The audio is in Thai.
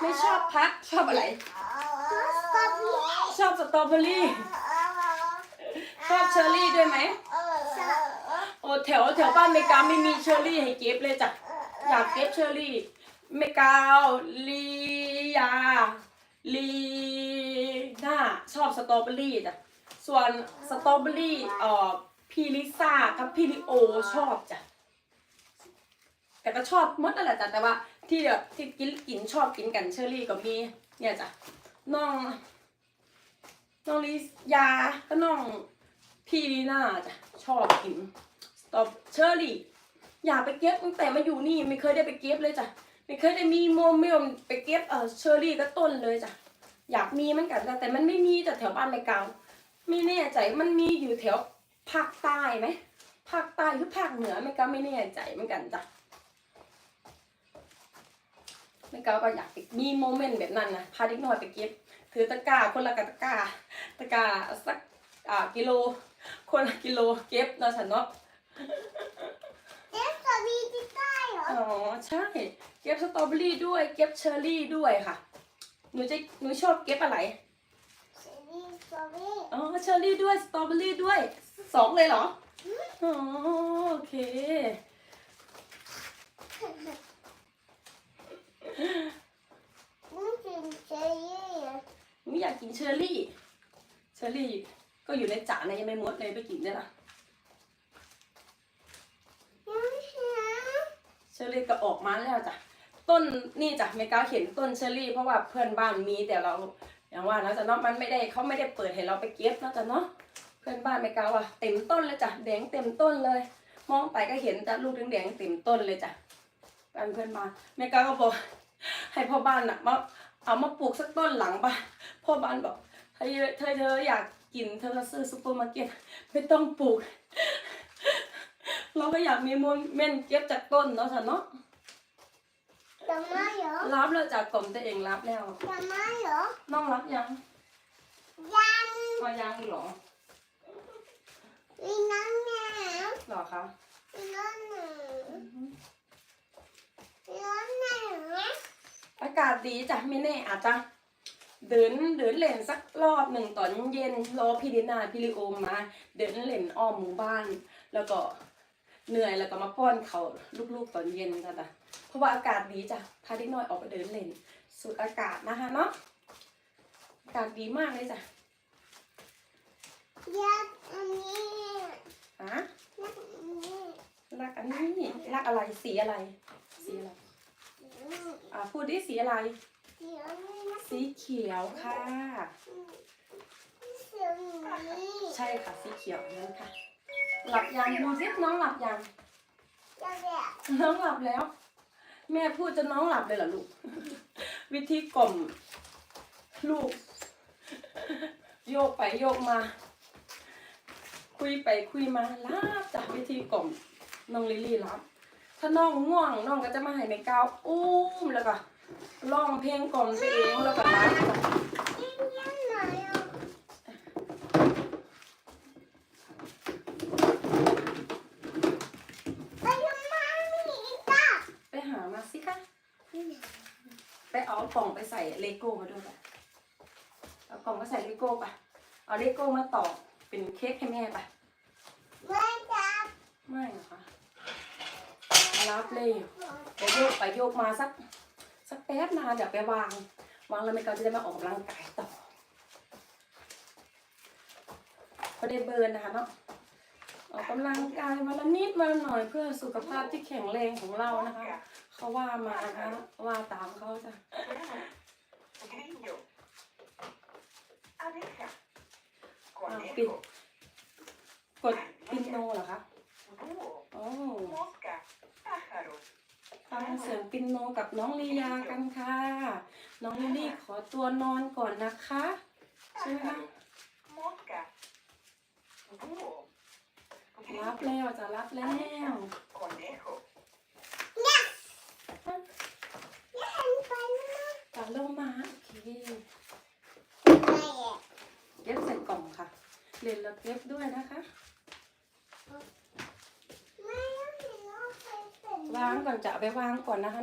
ไม่ชอบพักชอบอะไร ชอบสตรอเบอรี่ ชอบเชอร์รี่ด้วยไหมโอ้แถวแถวบ้านเมกาไม่มีเชอร์รี่ให้เก็บเลยจ้ะอยากเก็บเชอร์รี่ เมกาลียาลีน่าชอบสตรอเบอรี่จ้ะส่วนสตรอเบอรี่เอ่อพี่ลิซ่ากับพี่ลิโอชอบจ้ะแต่ก็ชอบมดนั่นแหละจ้ะแต่ว่า ที่แบบที่กินกินชอบกินกันเชอร์รี่ก็มีเนี่ยจ้ะน้องน้องลิยาก็น้องพี่ลีน่าจ้ะชอบกินตรอเชอร์รี่ อยากไปเก็บตั้งแต่มาอยู่นี่ไม่เคยได้ไปเก็บเลยจ้ะไม่เคยได้มีโมเมนต์ไปเก็บเออเชอร์รี่ก็ต้นเลยจ้ะอยากมีเหมือนกันจ้ะแต่มันไม่มีจ้ะแถวบ้านไม่เกาไม่แน่ใจมันมีอยู่แถวภาคใต้ไหมภาคใต้หรือภาคเหนือไม่กาไม่แน่ใจเหมือนกันจ้ะ ไม่เกาก็อยากไปมีโมเมนต์แบบนั้นนะพาเด็กน้อยไปเก็บถือตะกร้าคนละกะตะกร้าตะกร้าสักอ่ากิโล คนละกิโลเก็บเนาะฉันเนาะอ๋อใช่เก็บสตรอเบอรี่ด้วยเก็บเชอร์รี่ด้วยค่ะหนูจะหนูชอบเก็บอะไรอ๋อเชอร์รี่ด้วยสตรอเบอรี่ด้วยสองเลยเหรออ๋อโอเค หนูอยากกินเชอร์รี่ เชอร์รี่ก็อยู่ในจานนะยังไม่หมดเลยไปกินได้ละเชอร์รี่ก็ออกมาแล้วจ้ะ ต้นนี่จ้ะเมกาเห็นต้นเชอร์รี่ เพราะว่าเพื่อนบ้านมีแต่เราอย่างว่านะจ๊ะเนาะมันไม่ได้เขาไม่ได้เปิดให้เราไปเก็บนะจ๊ะเนาะเพื่อนบ้านเมกาว่าเต็มต้นเลยจ้ะแดงเต็มต้นเลย มองไปก็เห็นจ้ะลูกแดงๆเต็มต้นเลยจ้ะบ้านเพื่อนบ้านเมกาก็บอก ให้พ่อบ้านน่ะมาเอามาปลูกสักต้นหลังบ้านพ่อบ้านบอกเธอเธอเธออยากกินเธอก็ซื้อซุปเปอร์มาร์เก็ตไม่ต้องปลูก เราก็อยากมีโมเมนต์เก็บจากต้นเนาะจ้ะเนาะรับแล้วจากกล่อมตัวเองรับแล้วน้องรับยังมายังอีกเหรอเหรอคะอากาศดีจ้ะไม่แน่อาจจะเดินเดินเล่นสักรอบหนึ่งตอนเย็นรอพี่ดินาพี่ลิโอมมา เดินเล่นอ้อมหมู่บ้าน แล้วก็เหนื่อยแล้วก็มาป้อนเขาลูกๆตอนเย็นจ้ะจ้ะเพราะว่าอากาศดีจ้ะพาเด็กน้อยออกไปเดินเล่นสูดอากาศนะคะเนาะอากาศดีมากเลยจ้ะฮะรักอันนี้รักอะไรสีอะไรสีอะไร อ่าพูดดิสีอะไร สีเขียวค่ะ ใช่ค่ะสีเขียวนั่นค่ะ หลับยังดูสิน้องหลับยังน้องหลับแล้ว แม่พูดจนน้องหลับเลยเหรอลูก วิธีกล่อมลูก โยกไปโยกมา คุยไปคุยมาลาบจากวิธีกล่อมน้องลิลลี่รับ ถ้าน้องง่วงน้องก็จะมาให้แม่ก้าวอุ้มแล้วก็ร้องเพลงกล่อมตัวเองแล้วก็รับจ้ะไปหามาสิคะไปเอากล่องไปใส่เลโก้มาด้วยไปเอากล่องไปใส่เลโก้ไปเอาเลโก้มาต่อเป็นเค้กให้แม่ปไม่เหรอคะ รับเลยเดี๋ยวโยกไปโยกมาสักสักแป๊บนานเดี๋ยวไปวาง วางแล้วแม่ก็จะได้มาออกกำลังกายต่อพอได้เบิร์นนะคะเนาะออกกำลังกายวันละนิดวันละหน่อยเพื่อสุขภาพที่แข็งแรงของเรานะคะ เขาว่ามานะคะว่าตามเขาจ้ะ Grillo. Abeja. อ่าปิด Conejo. กดปินโนเหรอคะ Búho. โอ้ Mosca. Pájaro. ฟังเสียงปินโนกับน้องลียากันค่ะ น้องลิลลี่ขอตัวนอนก่อนนะคะใช่ไหมคะ Pájaro. Mosca. Búho. รับแล้วจะรับแล้ว Conejo. จะลงมาโอเคเก็บใส่กล่องค่ะเรียนแล้วเก็บด้วยนะคะ ล้างก่อนจะเอาไปวางก่อนนะคะ